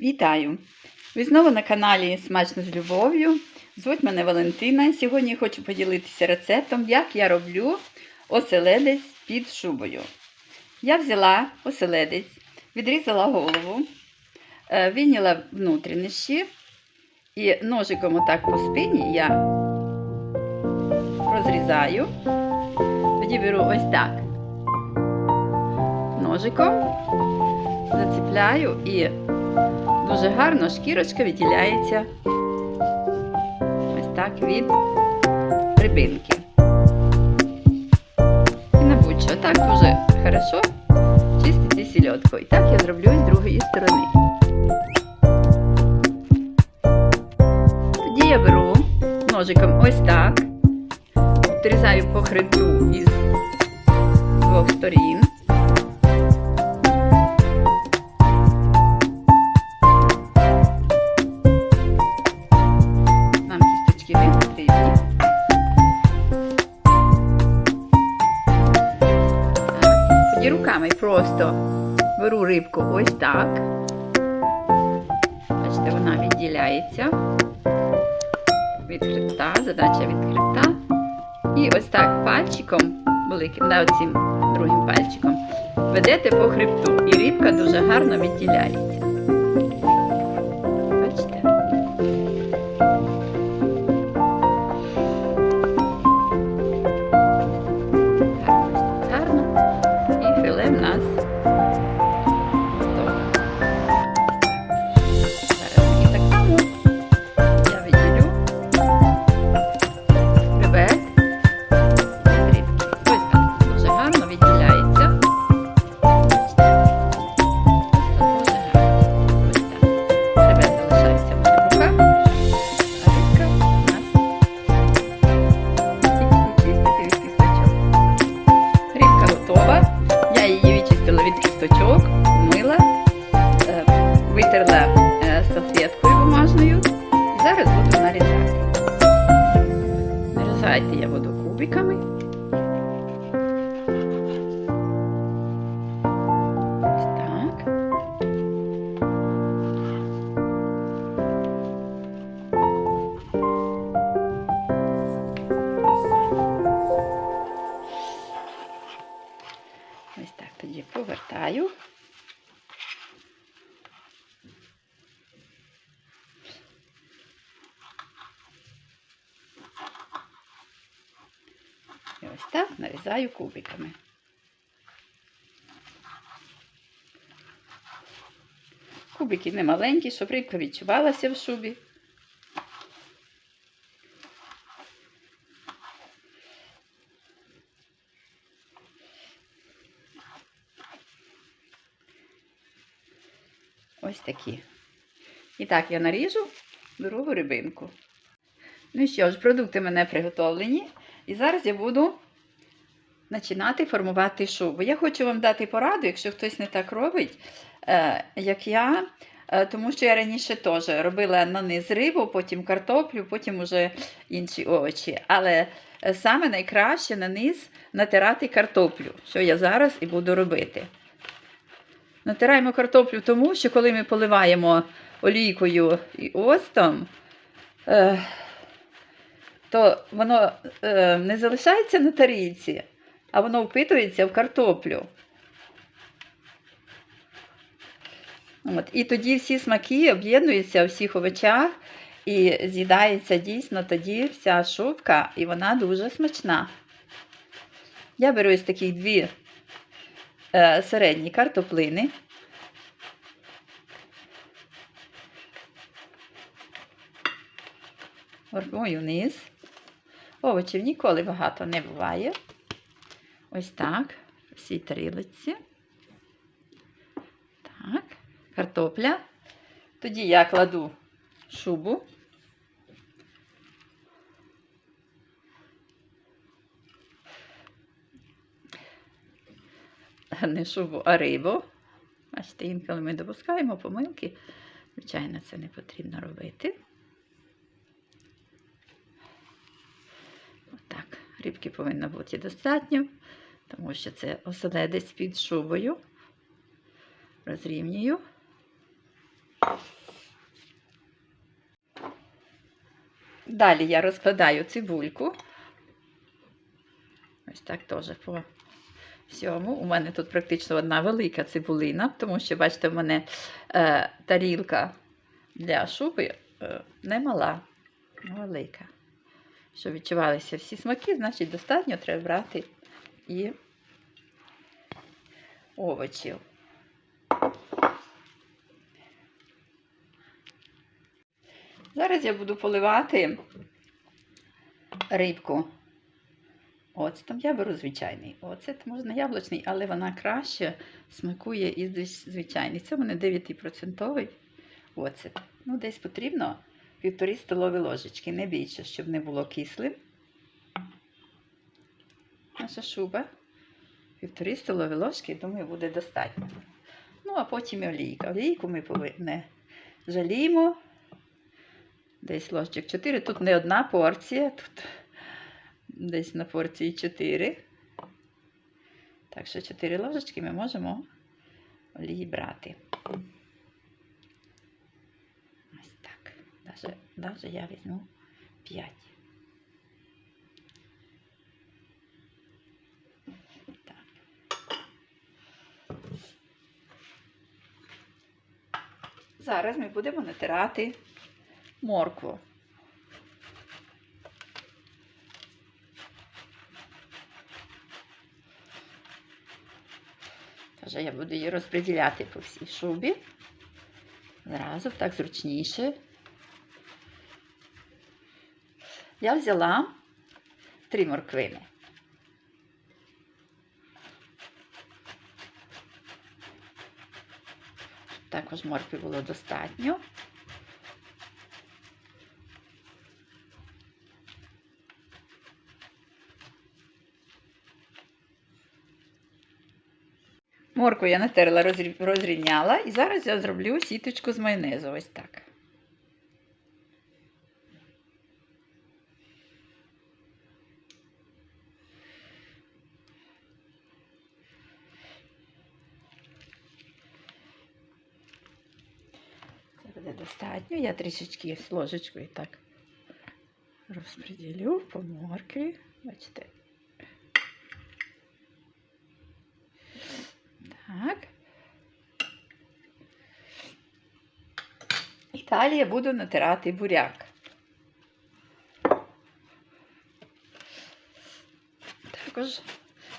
Вітаю! Ви знову на каналі Смачно з любов'ю. Звуть мене Валентина. Сьогодні хочу поділитися рецептом, як я роблю оселедець під шубою. Я взяла оселедець, відрізала голову, е, вийняла внутрішні і ножиком отак по спині я розрізаю. Тоді беру ось так ножиком, заціпляю і дуже гарно шкірочка відділяється ось так від рибинки. І на будь-що так дуже хорошо чистити сільотку. І так я зроблю з другої сторони. Тоді я беру ножиком ось так, відрізаю по хребту із двох сторін. Рибку ось так. Бачите, вона відділяється від хребта, задача від хребта. І ось так пальчиком, великим, да, оцим другим пальчиком, ведете по хребту. І рибка дуже гарно відділяється. Кісточок, вмила, е, витерла е, салфеткою бумажною і зараз буду нарізати. Нарізати я буду кубиками. Нарізаю кубиками. Кубики не маленькі, щоб рибка відчувалася в шубі. Ось такі. І так я наріжу другу рибинку. Ну що ж, продукти мене приготовлені. І зараз я буду починати формувати шубу. Я хочу вам дати пораду, якщо хтось не так робить, е, як я. Е, Тому що я раніше теж робила на низ рибу, потім картоплю, потім уже інші овочі. Але е, саме найкраще на низ натирати картоплю, що я зараз і буду робити. Натираємо картоплю тому, що коли ми поливаємо олійкою і оцтом, е, то воно не залишається на тарілці, а воно впитується в картоплю. От, і тоді всі смаки об'єднуються у всіх овочах і з'їдається дійсно тоді вся шубка, і вона дуже смачна. Я беру ось такі дві е, середні картоплини. Формую вниз. Овочів ніколи багато не буває. Ось так, всі тарілиці. Так, картопля. Тоді я кладу шубу. Не шубу, а рибу. Бачите, інколи ми допускаємо помилки. Звичайно, це не потрібно робити. Рибки повинно бути достатньо, тому що це оселедець під шубою. Розрівнюю. Далі я розкладаю цибульку. Ось так теж по всьому. У мене тут практично одна велика цибулина, тому що, бачите, в мене е, тарілка для шуби е, не мала, велика. Щоб відчувалися всі смаки, значить достатньо треба брати і овочів. Зараз я буду поливати рибку оцтом. Я беру звичайний оцет, можна яблучний, але вона краще смакує із звичайний. Це мене 9% оцет. Ну, десь потрібно півтори столові ложечки, не більше, щоб не було кислим. Наша шуба. Півтори столові ложки, думаю, буде достатньо. Ну, а потім і олійка. Олійку ми не жаліємо. Десь ложечок 4. Тут не одна порція, тут десь на порції 4. Так що 4 ложечки ми можемо олії брати. Ось так. Даже я візьму 5. Так. Зараз ми будемо натирати моркву. Тож я буду її розподіляти по всій шубі. Зразу так зручніше. Я взяла три морквини. Також моркви було достатньо. Морку я натерла, розрівняла, і зараз я зроблю сіточку з майонезу. Ось так. Це буде достатньо. Я трішечки з ложечкою так розподілю по моркві. Бачите. Так. І далі я буду натирати буряк. Також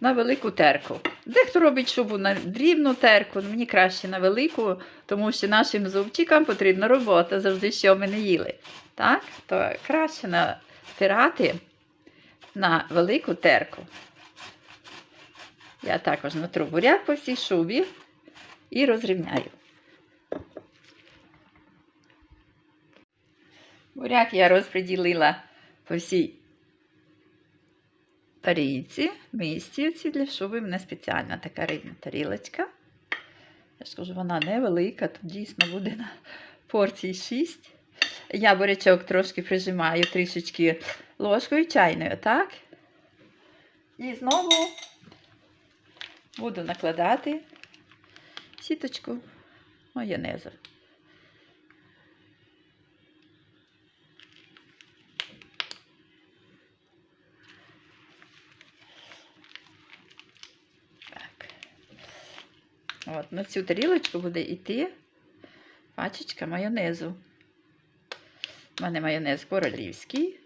на велику терку. Дехто робить шубу на дрібну терку, мені краще на велику, тому що нашим зубчикам потрібна робота, завжди що ми не їли. Так? То краще натирати на велику терку. Я також натру буряк по всій шубі і розрівняю. Буряк я розподілила по всій тарілці, місці для шуби. В мене спеціальна така рідна тарілочка. Я ж кажу, вона невелика, тут дійсно буде на порції 6. Я бурячок трошки прижимаю трішечки ложкою чайною, так? І знову буду накладати сіточку майонезу. От, на цю тарілочку буде йти пачечка майонезу. У мене майонез королівський.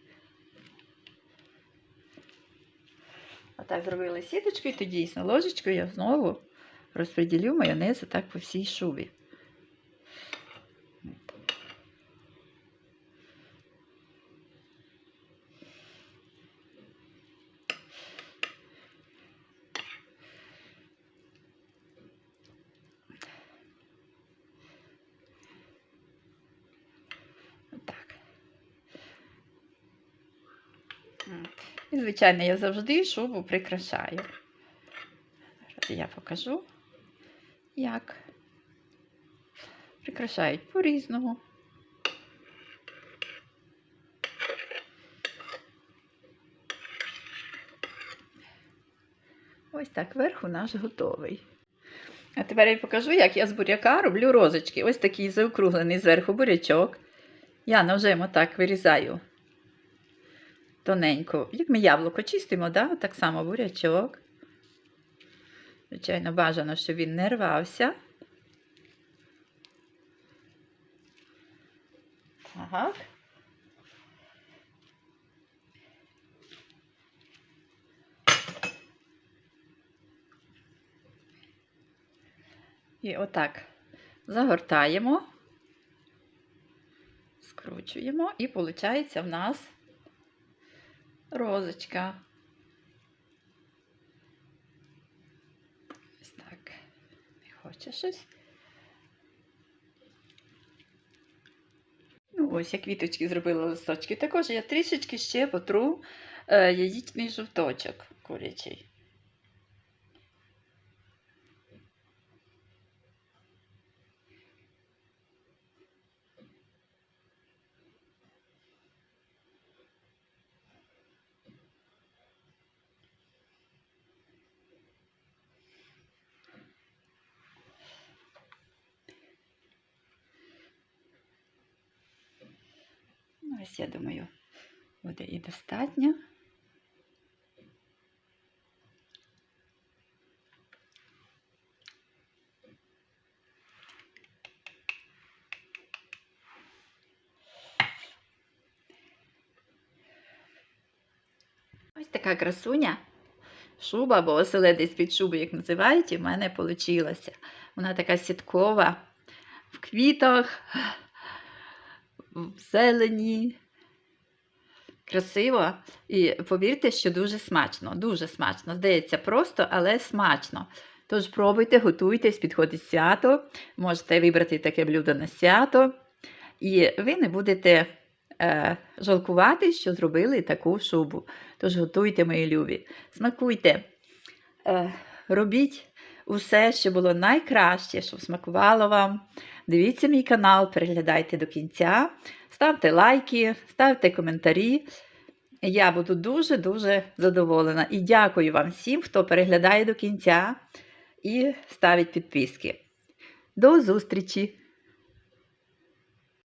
Отак зробили сіточку, і тоді дійсно ложечкою я знову розподілю майонез так по всій шубі. Так. Звичайно, я завжди шубу прикрашаю. Я покажу, як прикрашають по-різному. Ось так верх у наш готовий. А тепер я покажу, як я з буряка роблю розочки. Ось такий заокруглений зверху бурячок. Я ножем отак вирізаю тоненько. Як ми яблуко чистимо, да? так само бурячок. Звичайно, бажано, щоб він не рвався. Так. І отак загортаємо, скручуємо, і виходить в нас розочка. Ось так. Не хоче щось. Ну, ось я квіточки зробила листочки. Також я трішечки ще потру е, яєчний жовточок курячий. Ось я думаю, буде і достатньо. Ось така красуня. Шуба, або оселедець під шуби, як називають, і в мене вийшла. Вона така сіткова, в квітах, в зелені. Красиво. І повірте, що дуже смачно. Дуже смачно. Здається, просто, але смачно. Тож пробуйте, готуйтесь, підходить свято. Можете вибрати таке блюдо на свято. І ви не будете е, жалкувати, що зробили таку шубу. Тож готуйте, мої любі. Смакуйте, е, робіть усе, що було найкраще, щоб смакувало вам. Дивіться мій канал, переглядайте до кінця, ставте лайки, ставте коментарі. Я буду дуже-дуже задоволена. І дякую вам всім, хто переглядає до кінця і ставить підписки. До зустрічі!